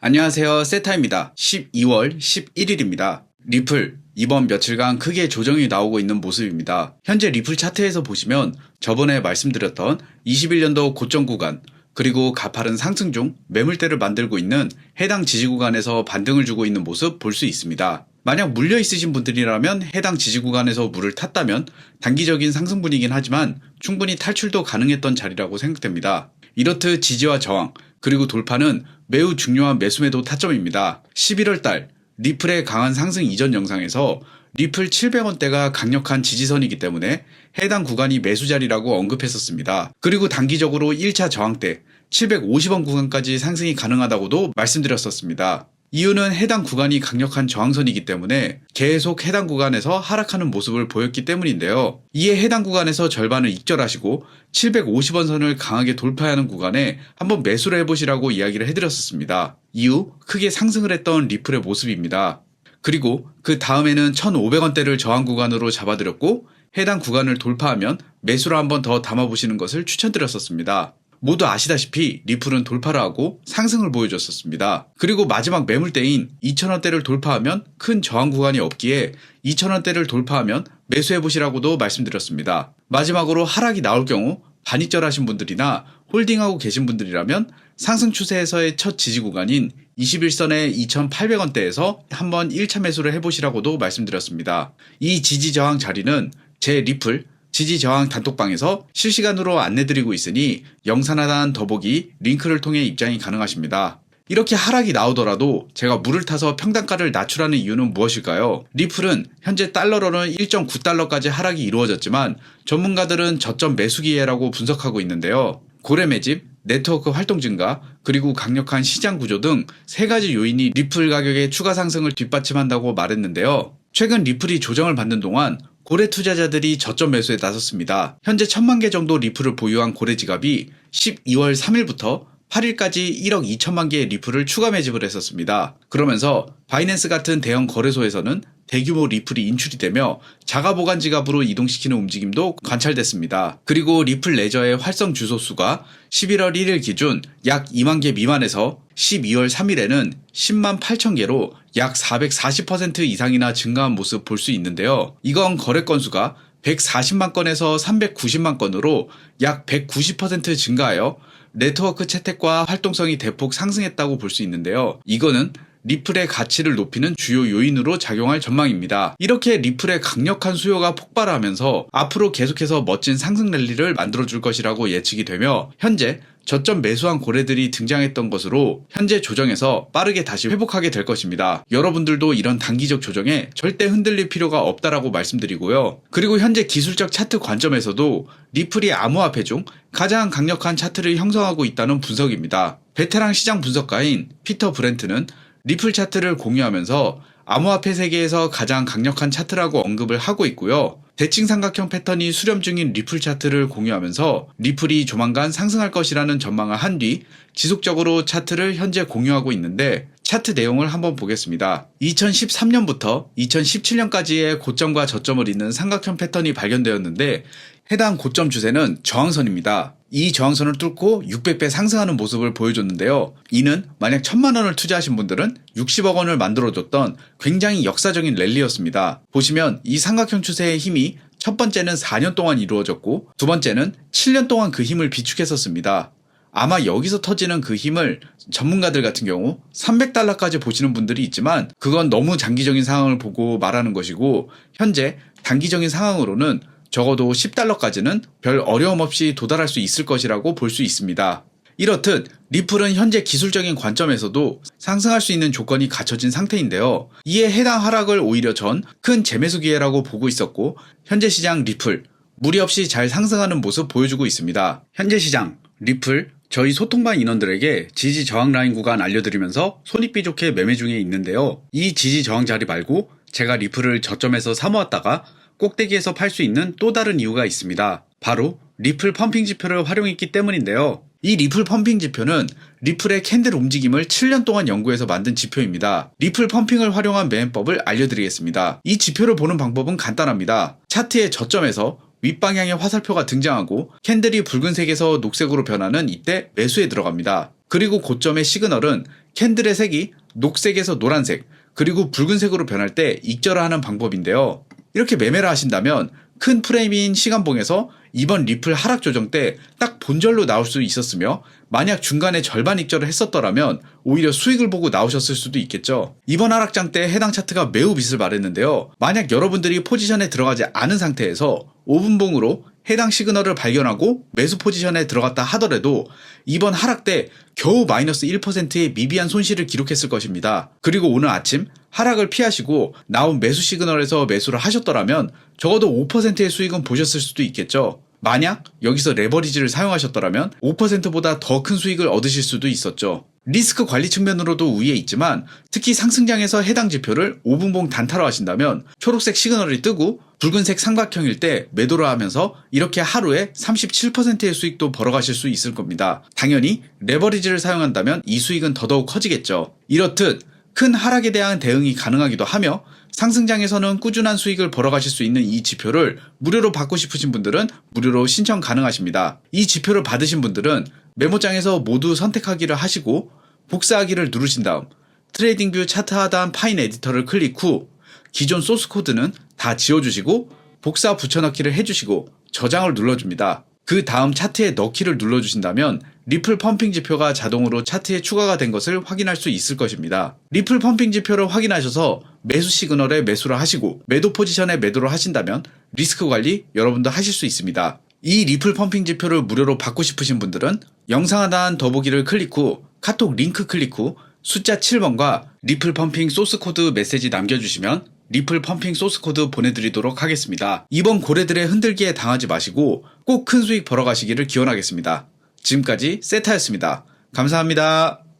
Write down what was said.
안녕하세요. 세타입니다. 12월 11일입니다. 리플, 이번 며칠간 크게 조정이 나오고 있는 모습입니다. 현재 리플 차트에서 보시면 저번에 말씀드렸던 21년도 고점 구간, 그리고 가파른 상승 중 매물대를 만들고 있는 해당 지지 구간에서 반등을 주고 있는 모습 볼 수 있습니다. 만약 물려 있으신 분들이라면 해당 지지 구간에서 물을 탔다면 단기적인 상승분이긴 하지만 충분히 탈출도 가능했던 자리라고 생각됩니다. 이렇듯 지지와 저항, 그리고 돌파는 매우 중요한 매수매도 타점입니다. 11월 달 리플의 강한 상승 이전 영상에서 리플 700원대가 강력한 지지선이기 때문에 해당 구간이 매수 자리라고 언급했었습니다. 그리고 단기적으로 1차 저항대 750원 구간까지 상승이 가능하다고도 말씀드렸었습니다. 이유는 해당 구간이 강력한 저항선이기 때문에 계속 해당 구간에서 하락하는 모습을 보였기 때문인데요. 이에 해당 구간에서 절반을 익절하시고 750원 선을 강하게 돌파하는 구간에 한번 매수를 해보시라고 이야기를 해드렸었습니다. 이후 크게 상승을 했던 리플의 모습입니다. 그리고 그 다음에는 1,500원대를 저항 구간으로 잡아드렸고 해당 구간을 돌파하면 매수를 한번 더 담아보시는 것을 추천드렸었습니다. 모두 아시다시피 리플은 돌파를 하고 상승을 보여줬었습니다. 그리고 마지막 매물대인 2,000원대를 돌파하면 큰 저항 구간이 없기에 2,000원대를 돌파하면 매수해보시라고도 말씀드렸습니다. 마지막으로 하락이 나올 경우 반입절하신 분들이나 홀딩하고 계신 분들이라면 상승 추세에서의 첫 지지 구간인 21선의 2,800원대에서 한번 1차 매수를 해보시라고도 말씀드렸습니다. 이 지지 저항 자리는 제 리플 지지 저항 단톡방에서 실시간으로 안내드리고 있으니 영상 하단 더보기 링크를 통해 입장이 가능하십니다. 이렇게 하락이 나오더라도 제가 물을 타서 평단가를 낮추라는 이유는 무엇일까요? 리플은 현재 달러로는 1.9달러까지 하락이 이루어졌지만 전문가들은 저점 매수 기회라고 분석하고 있는데요. 고래 매집, 네트워크 활동 증가, 그리고 강력한 시장 구조 등 세 가지 요인이 리플 가격의 추가 상승을 뒷받침한다고 말했는데요. 최근 리플이 조정을 받는 동안 고래 투자자들이 저점 매수에 나섰습니다. 현재 천만 개 정도 리플을 보유한 고래 지갑이 12월 3일부터 8일까지 1억 2천만 개의 리플을 추가 매집을 했었습니다. 그러면서 바이낸스 같은 대형 거래소에서는 대규모 리플이 인출이 되며 자가 보관 지갑으로 이동시키는 움직임도 관찰됐습니다. 그리고 리플 레저의 활성 주소 수가 11월 1일 기준 약 2만 개 미만에서 12월 3일에는 10만 8천 개로 약 440% 이상이나 증가한 모습 볼 수 있는데요. 이건 거래 건수가 140만 건에서 390만 건으로 약 190% 증가하여 네트워크 채택과 활동성이 대폭 상승했다고 볼 수 있는데요. 이거는 리플의 가치를 높이는 주요 요인으로 작용할 전망입니다. 이렇게 리플의 강력한 수요가 폭발하면서 앞으로 계속해서 멋진 상승 랠리를 만들어줄 것이라고 예측이 되며 현재 저점 매수한 고래들이 등장했던 것으로 현재 조정에서 빠르게 다시 회복하게 될 것입니다. 여러분들도 이런 단기적 조정에 절대 흔들릴 필요가 없다라고 말씀드리고요. 그리고 현재 기술적 차트 관점에서도 리플이 암호화폐 중 가장 강력한 차트를 형성하고 있다는 분석입니다. 베테랑 시장 분석가인 피터 브렌트는 리플 차트를 공유하면서 암호화폐 세계에서 가장 강력한 차트라고 언급을 하고 있고요. 대칭 삼각형 패턴이 수렴 중인 리플 차트를 공유하면서 리플이 조만간 상승할 것이라는 전망을 한 뒤 지속적으로 차트를 현재 공유하고 있는데 차트 내용을 한번 보겠습니다. 2013년부터 2017년까지의 고점과 저점을 잇는 삼각형 패턴이 발견되었는데 해당 고점 주세는 저항선입니다. 이 저항선을 뚫고 600배 상승하는 모습을 보여줬는데요. 이는 만약 1000만 원을 투자하신 분들은 60억 원을 만들어줬던 굉장히 역사적인 랠리였습니다. 보시면 이 삼각형 추세의 힘이 첫 번째는 4년 동안 이루어졌고 두 번째는 7년 동안 그 힘을 비축했었습니다. 아마 여기서 터지는 그 힘을 전문가들 같은 경우 300달러까지 보시는 분들이 있지만 그건 너무 장기적인 상황을 보고 말하는 것이고 현재 단기적인 상황으로는 적어도 10달러까지는 별 어려움 없이 도달할 수 있을 것이라고 볼 수 있습니다. 이렇듯 리플은 현재 기술적인 관점에서도 상승할 수 있는 조건이 갖춰진 상태인데요. 이에 해당 하락을 오히려 전 큰 재매수 기회라고 보고 있었고 현재 시장 리플 무리 없이 잘 상승하는 모습 보여주고 있습니다. 현재 시장 리플 저희 소통반 인원들에게 지지 저항 라인 구간 알려드리면서 손익비 좋게 매매 중에 있는데요. 이 지지 저항 자리 말고 제가 리플을 저점에서 사모았다가 꼭대기에서 팔 수 있는 또 다른 이유가 있습니다. 바로 리플 펌핑 지표를 활용했기 때문인데요. 이 리플 펌핑 지표는 리플의 캔들 움직임을 7년 동안 연구해서 만든 지표입니다. 리플 펌핑을 활용한 매매법을 알려드리겠습니다. 이 지표를 보는 방법은 간단합니다. 차트의 저점에서 윗방향의 화살표가 등장하고 캔들이 붉은색에서 녹색으로 변하는 이때 매수에 들어갑니다. 그리고 고점의 시그널은 캔들의 색이 녹색에서 노란색, 그리고 붉은색으로 변할 때 익절하는 방법인데요. 이렇게 매매를 하신다면 큰 프레임인 시간봉에서 이번 리플 하락 조정 때 딱 본절로 나올 수 있었으며 만약 중간에 절반 익절을 했었더라면 오히려 수익을 보고 나오셨을 수도 있겠죠. 이번 하락장 때 해당 차트가 매우 빛을 발했는데요. 만약 여러분들이 포지션에 들어가지 않은 상태에서 5분봉으로 해당 시그널을 발견하고 매수 포지션에 들어갔다 하더라도 이번 하락 때 겨우 마이너스 1%의 미비한 손실을 기록했을 것입니다. 그리고 오늘 아침 하락을 피하시고 나온 매수 시그널에서 매수를 하셨더라면 적어도 5%의 수익은 보셨을 수도 있겠죠. 만약 여기서 레버리지를 사용하셨더라면 5%보다 더 큰 수익을 얻으실 수도 있었죠. 리스크 관리 측면으로도 우위에 있지만 특히 상승장에서 해당 지표를 5분봉 단타로 하신다면 초록색 시그널이 뜨고 붉은색 삼각형일 때 매도를 하면서 이렇게 하루에 37%의 수익도 벌어가실 수 있을 겁니다. 당연히 레버리지를 사용한다면 이 수익은 더더욱 커지겠죠. 이렇듯 큰 하락에 대한 대응이 가능하기도 하며 상승장에서는 꾸준한 수익을 벌어가실 수 있는 이 지표를 무료로 받고 싶으신 분들은 무료로 신청 가능하십니다. 이 지표를 받으신 분들은 메모장에서 모두 선택하기를 하시고 복사하기를 누르신 다음 트레이딩 뷰 차트 하단 파인 에디터를 클릭 후 기존 소스 코드는 다 지워주시고 복사 붙여넣기를 해주시고 저장을 눌러줍니다. 그 다음 차트에 넣기를 눌러주신다면 리플 펌핑 지표가 자동으로 차트에 추가가 된 것을 확인할 수 있을 것입니다. 리플 펌핑 지표를 확인하셔서 매수 시그널에 매수를 하시고 매도 포지션에 매도를 하신다면 리스크 관리 여러분도 하실 수 있습니다. 이 리플 펌핑 지표를 무료로 받고 싶으신 분들은 영상 하단 더보기를 클릭 후 카톡 링크 클릭 후 숫자 7번과 리플 펌핑 소스 코드 메시지 남겨주시면 리플 펌핑 소스 코드 보내드리도록 하겠습니다. 이번 고래들의 흔들기에 당하지 마시고 꼭 큰 수익 벌어가시기를 기원하겠습니다. 지금까지 세타였습니다. 감사합니다.